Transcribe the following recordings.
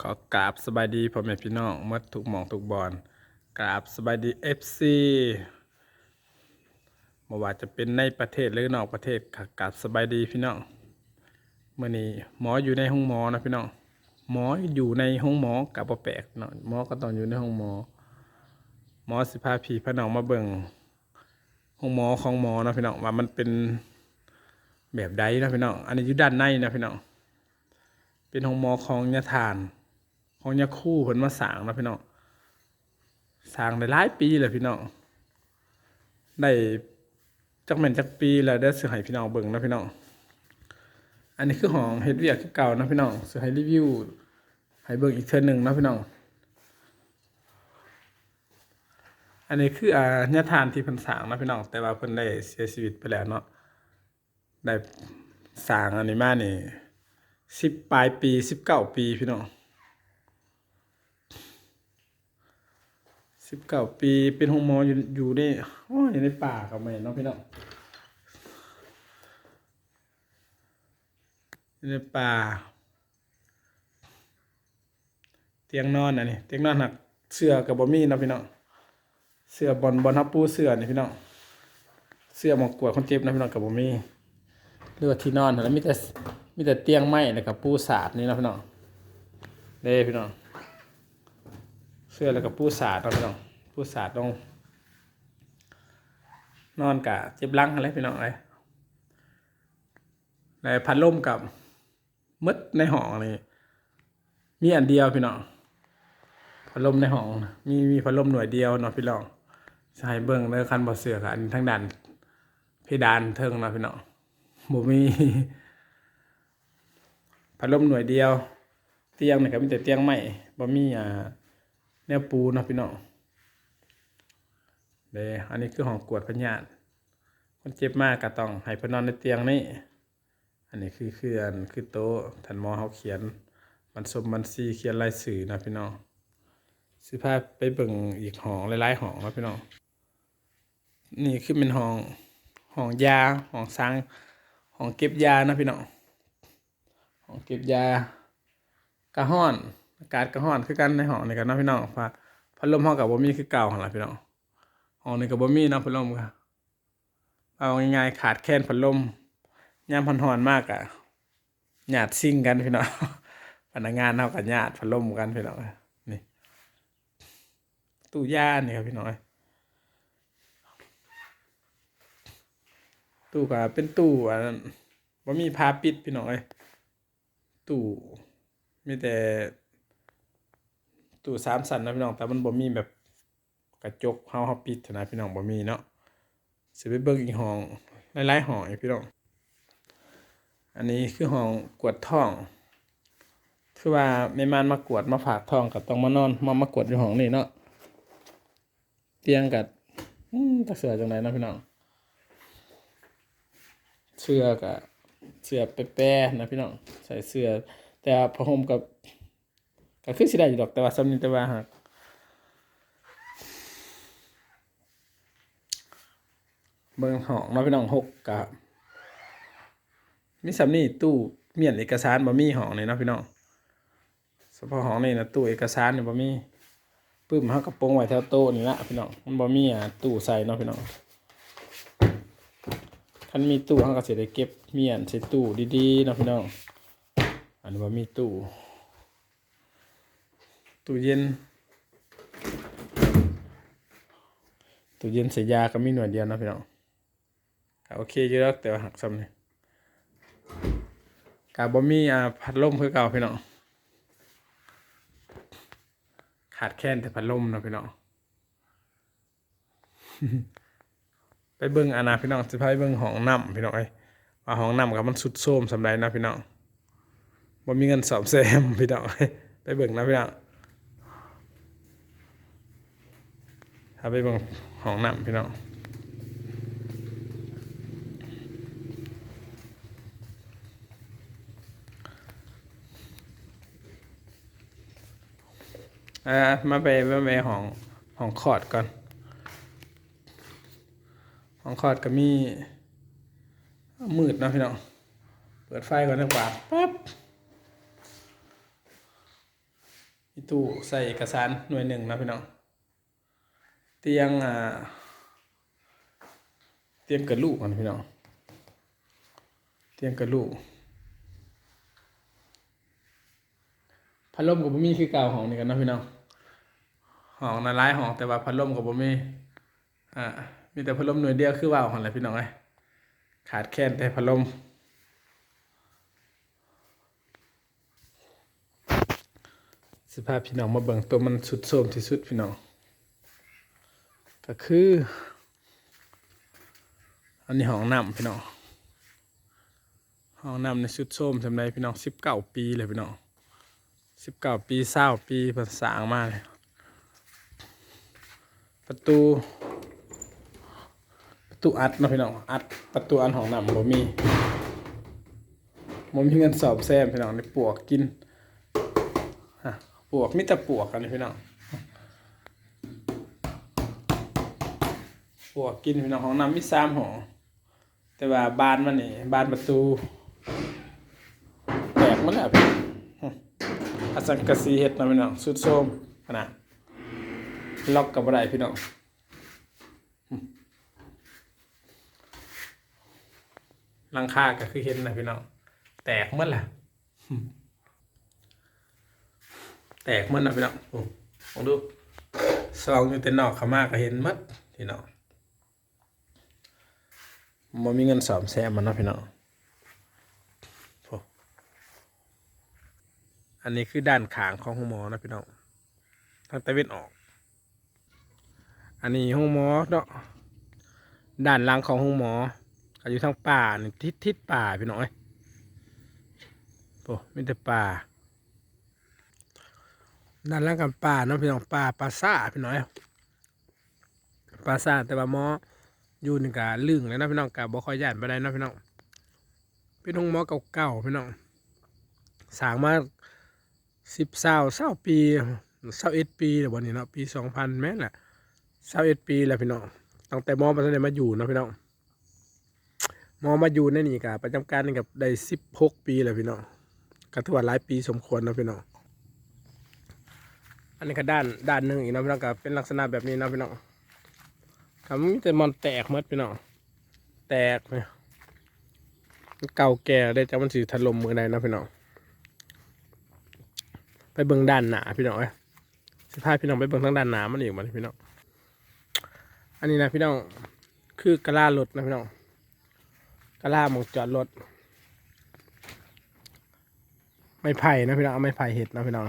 ขอกราบสบายดีพ่อแม่พี่น้องหมดทุกหมองทุกบอลกราบสบายดีเอฟซีบ่ว่าจะเป็นในประเทศหรือนอกประเทศกราบสบายดีพี่น้องเมื่อนี้หมออยู่ในห้องหมอนะพี่น้องหมออยู่ในห้องหมอกับบ่แปลกเนาะหมอก็ต้องอยู่ในห้องหมอ หมอสิพาพี่พาน้องมาเบิ่งห้องหมอของหมอนะพี่น้องว่ามันเป็นแบบใดนะพี่น้องอันนี้อยู่ด้านในนะพี่น้องเป็นของหมอของยาทาน ของยาคู่เพิ่นมาสร้างนะพี่น้องสร้างได้หลายปีเลยพี่น้องได้จักแม่นจักปีแล้วได้สิให้พี่น้องเบิ่งนะพี่น้องอันนี้คือของเฮ็ดเวียกคือเก่านะพี่น้องสิให้รีวิวให้เบิ่งอีกเทื่อหนึงนะพี่น้องอันนี้คืออายาทานที่เพิ่นสร้างนะพี่น้องแต่ว่าเพิ่นได้เสียชีวิตไปแล้วเนาะได้สร้างอันนี้มานี่สิบปลายปีสิบเก้าปีพี่น้อง สิบเก้าปีเป็นห้องหมออยู่อยู่ในโอ้ยอยู่ในป่ากับแม่น้องพี่น้องอยู่ในป่า เตียงนอนอันนี้เตียงนอนหักเสื้อกับบอมี่นะพี่น้องเสื้อบอลบอลทับปูเสื้อนี่พี่น้องเสื้อหมอกกวดคนเจ็บนะพี่น้องกับบอมี่เลือดที่นอนแล้วมีแต่มีแต่เตียงไม้แล้วกับปูสาดนี่นะพี่น้องเด้พี่น้อง สื้อแล้วกับปูสาดนะพี่น้องปูสาดตรงนอนกะเจ็บลังอะไรพี่น้องอะไรในพัดลมกับมืดในห้องนี่มีอันเดียวพี่น้องพัดลมในห้องมีมีพัดลมหน่วยเดียวเนาะพี่น้องใช้เบิ้งเนื้อคันบ่เสือค่ะอันทั้งดันเพดานเทิงเนาะพี่น้องบ่มีพัดลมหน่วยเดียว เตียงนี่ก็มีแต่เตียงไม้บ่มีอ่า แนวปูเนาะพี่น้องเด้อันนี้คือห้องกวดพญาตคนเจ็บมากก็ต้องให้พิ่นอนในเตียงนี้อันนี้คือเคืออันคือโต๊ะท่านหมอเฮาเขียนมันสมมันซีเขียนรายสื่อนะพี่น้องสิพาไปเบิ่งอีกห้องหลายๆห้องนะพี่น้องนี่คือเป็นห้องห้องยาห้องสร้างห้องเก็บยานะพี่น้องห้องเก็บยากระห้อน อากาศกระห้อนคือกันในห้องนี่กันเนาะพี่น้องพัดพัดลมห้องกับบ่มีคือเก่าหั่นล่ะพี่น้องห้องนี้กับบ่มีเนาะพัดลมค่ะเอาง่ายๆขาดแคลนพัดลมยามร้อนๆมากอะหยาดซิ่งกันพี่น้องพนักงานเฮากับหยาดพัดลมกันพี่น้องนี่ตู้ยานี่ครับพี่น้องตู้ก็เป็นตู้อันบ่มีผ้าปิดพี่น้องเอ้ยตู้มีแต่ ตู้สามสันนะพี่น้อง แต่มันบ่มีแบบกระจกเฮาเฮาปิดนะพี่น้องบ่มีเนาะสิไปเบิ่งอีกห้องหลายๆห้องอีกพี่น้อง อันนี้คือห้องกวดท้อง คือว่าแม่มานมากวดมาฝากท้องก็ต้องมานอนมามากวดอยู่ห้องนี้เนาะ เตียงกัอืมตักเสือจังไดเนาะพี่น้อง เสื้อกับเสื้อแป้ๆนะพี่น้อง ใส่เสื้อแต่ผ้าห่มกับ ก็คือสิได้อยู่ดอกแต่ว่าสำนี้แต่ว่าหากเบิ่งห้องเนาะพี่น้องหกกับมีสำนี้ตู้เมียนเอกสารบ่มีห้องนี่เนาะพี่น้องเฉพาะห้องนี่นะตู้เอกสารนี่บ่มีปึ้มเฮากับโปรงไว้แถวโต๊ะนี่ละพี่น้องมันบ่มีอะตู้ใส่เนาะพี่น้องท่านมีตู้เขาก็จะได้เก็บเมียนใส่ตู้ดีๆเนาะพี่น้องอันนี้ว่มีตู้ ตู้เย็นตู้เย็นใส่ยาก็มีหน่วยเดียวนะพี่น้องโอเคอยู่แล้วแต่ว่าหักซ้ำนี่กาบ่มีอ่าพัดลมคือเก่าพี่น้องขาดแค่นแต่พัดลมนะพี่น้องไปเบิ่งอาณาพี่น้องสิพาไปเบิ่งห้องน้ำพี่น้องเอ้ว่าห้องน้ำกับมันสุดโทรมสำใดนะพี่น้องบ่มีเงินซ่อมแซมพี่น้องไปเบิ่งนะพี่น้อง ถ้าไปบิ่งห้องน้ำพี่น้องอ่ามาไปมาไปห้องห้องคลอดก่อนห้องคลอดก็มี มืดนะพี่น้อง เปิดไฟก่อนนะบาทปั๊บมีตู้ใส่เอกสารหน่วยหนึ่งนะพี่น้อง เตียงอ่าเตียงกระลูกมันพี่น้องเตียงกระลูกพัดลมกับบ่มีคือเก่าห้องนี่กันนะพี่น้องห้องน่ะหลายห้องแต่ว่าพัดลมกับบ่มีอ่ามีแต่พัดลมหน่วยเดียวคือว่าวหั่นแหละพี่น้องเอ้ขาดแคลนแต่พัดลมสภาพพี่น้องมาเบิ่งตัวมันสุดโทรมที่สุดพี่น้อง ก็คือ อันนี้ห้องน้ำพี่น้องห้องน้ำในสุดโทรมสำหรับพี่น้องสิบเก้าปีเลยพี่น้องสิบเก้าปีเศร้าปีภาษาออกมาเลยประตู ประตูอัดนะพี่น้องอัดประตูอันห้องน้ำบ่มีบ่มีเงินสอบแซมพี่น้องในปวกกินฮะปวกมิตรปวกกันนี่พี่น้อง ปวกกินพี่น้องของน้ำมีสามหอแต่ว่าบานมันนี่บานประตูแตกมันแล้วพี่อาสังกะสีเฮ็ดนะพี่น้องสุดโทมนาดล็อกกับอะไรพี่น้องลังคาก็คือเห็นนะพี่น้องแตกหมดแหละแตกมันนะพี่น้องโอ้ลองดูซองอยู่แต่นอกขามากก็เห็นมัดพี่น้อง มันมีเงินสอมแซมมันนะพี่น้องโอ้อันนี้คือด้านขางของห้องหมอนะพี่น้องทางตะเวนออก อันนี้ห้องหมอเนาะด้านหลังของห้องหมออยู่ทางป่านี่ทิศทิศป่าพี่น้องเอ้ยโอ้มีแต่ป่าด้านล่างกับป่าเนาะพี่น้องป่าปลาซ่าพี่น้อยปลาซ่าแต่ว่าหมอ อยู่ในกาลึงเลยนะพี่น้องกาบ่ค่อยย่านไปได้นะพี่น้องเป็นห้องหมอเก่าๆพี่น้องสร้างมาสิบเศร้าเศร้าปีเศร้าเอ็ดปีแล้ววันนี้เนาะปีสองพันแม่นแหละเศร้าเอ็ดปีแล้วพี่น้องตั้งแต่มอมาได้มาอยู่นะพี่น้องมอมาอยู่ในนี่กะประจำการนี่กับได้สิบหกปีแล้วพี่น้องก็ถือว่าหลายปีสมควรนะพี่น้องอันนี้ก็ด้านด้านหนึ่งอีกนะพี่น้องก็เป็นลักษณะแบบนี้นะพี่น้อง ครับมีแต่มันแตกหมดพี่น้องแตกเนี่ยมันเก่าแก่ได้จามันสีถล่มมือใดนะพี่น้องไปเบิ่งด้านหนาพี่น้องเอ้สิพาพี่น้องไปเบิ่งทางด้านหนามันอีกมันพี่น้องอันนี้นะพี่น้องคือกระลารถนะพี่น้องกระลาหมองจอดรถไม้ไผ่นะพี่น้องเอาไม้ไผ่เห็ดนะพี่น้อง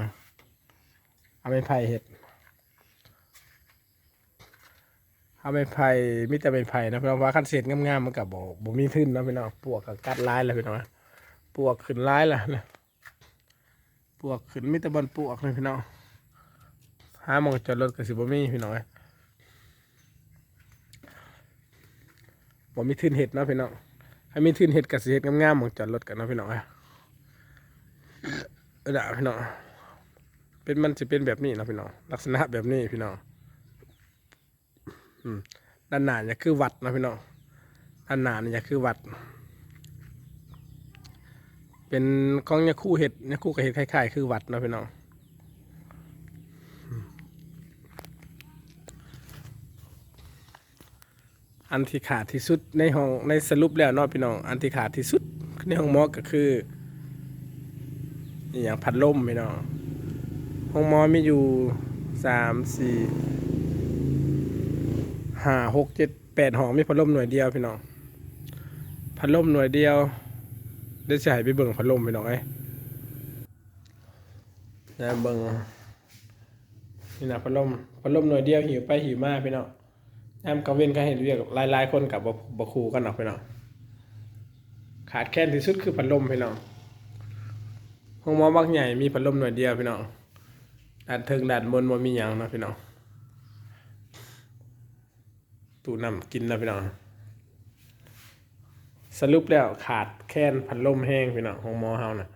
เอาไม้ไผ่เห็ด เอาไม้ไผ่มิแต่ไม้ไผ่นะพี่น้องว่าขั้นเศษงามๆมันกับบอกบ่มีทึ้นนะพี่น้องปวกกับกัดร้ายแล้วพี่น้องปวกขึ้นร้ายแล้วนะปวกขึ้นมิแต่บอลปวกเลยพี่น้องหามองจอดรถกับสิบ่มีพี่น้องเอ้ยบ่มีทึ้นเห็ดนะพี่น้องให้มีทึ้นเห็ดกับสิเห็ดงามๆมองจอดรถกันนะพี่น้องเอ้ยเออด่าพี่น้องเป็นมันจะเป็นแบบนี้นะพี่น้องลักษณะแบบนี้พี่น้อง ด้านหน้าเนี่ยคือวัดนะพี่น้องด้านหน้าเนี่ยคือวัด เป็นของเนี่ยคู่เห็ดเนี่ยคู่กับเห็ดคล้ายๆคือวัดนะพี่น้องอันที่ขาดที่สุดในห้องในสรุปแล้วเนาะพี่น้องอันที่ขาดที่สุดในห้องหมอก็คืออย่างพัดลมพี่น้องห้องหมอมีอยู่สามสี่ ห้าหกเจ็ดแปดห้องมีพัดลมหน่วยเดียวพี่น้องพัดลมหน่วยเดียวเดี๋ยวจะให้ไปเบิ่งพัดลมพี่น้องไอ้นะเบิ่งนี่นะพัดลมพัดลมหน่วยเดียวหิวไปหิวมาพี่น้องยามกลาเวนก็เห็นเรียกหลายๆคนกับบบบคูกันหรอกพี่น้องขาดแคลนที่สุดคือพัดลมพี่น้องห้องหมอบางใหญ่มีพัดลมหน่วยเดียวพี่น้องด้านเทิงด้านบนมันมีหยังนะพี่น้อง ตู้น้ำกินนะพี่น้องสรุปแล้วขาดแค่นพัดลมแห้งพี่น้องของหมอเฮานะ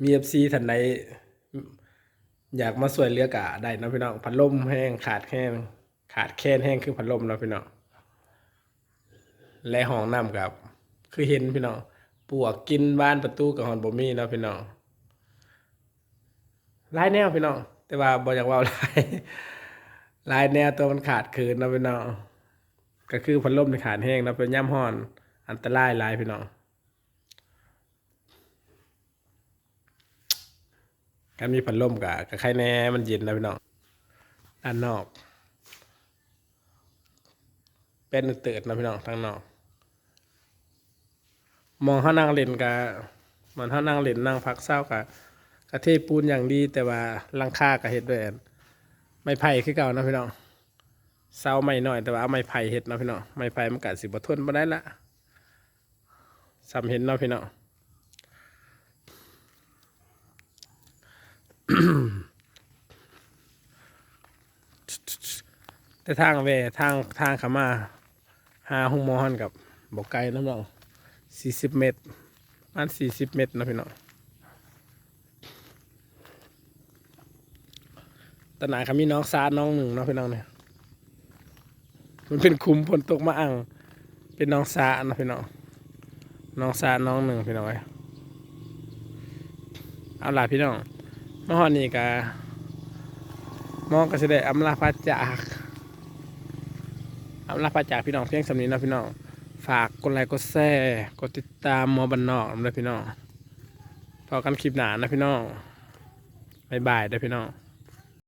มีเอฟซีทันใดอยากมาสวยเลือกะได้นะพี่น้องพัดลมแห้งขาดแค่นขาดแค่นแห้งคือพัดลมนะพี่น้องและห้องน้ำกับ คือเห็นพี่น้องปวกกินบ้านประตูกับหอนบ่มีนะพี่น้องหลายแนวพี่น้องแต่ว่าบ่อยากว่าหลายห ลายแนวตัวมันขาดคืนเนาะพี่น้องก็คือพัดลมในขาดแห้งเนาะเป็นย่ำห้อน อันตรายลายพี่น้องการมีพัดลมกับกับใครแน่มันเย็นนะพี่น้องด้านนอก เป็นเติดนะพี่น้องทางนอก มองเขานั่งเล่นกับมันเขานั่งเล่นนั่งพักเศร้ากับกระเทปูนอย่างดีแต่ว่าลังค่ากับเฮ็ดด้วยอ ไม้ไผ่คือเก่านะพี่น้องเศร้าไม่น้อยแต่ว่าไม้ไผ่เฮ็ดนะพี่น้องไม้ไผ่มันกัดสิบ่ทนบ่ได้ละซ้ำเห็นนะพี่น้องแต่ทางเวทางทางขามาหาห้องมอฮันกับบกไกลน้ำน้องสี่สิบเมตรประมันสี่สิบเมตรนะพี่น้อง ตนไหนเขามีน้องซาน้องหนึ่งเนาะพี่น้องเนี่ยมันเป็นคุ้มฝนตกมาอ่างเป็นน้องซาเนาะพี่น้องน้องซาน้องหนึ่งพี่น้องเอ้เอาล่ะพี่น้องมาฮอนี่กะมองก็จะได้อำลาพาจากอาลาพาจากพี่น้องเพียงสำนี้นะพี่น้องฝากกดไลค์กดแชร์กดติดตามมอบันนอกนะพี่น้องพอกันคลิปหนานะพี่น้องบายบายเด้พี่น้อง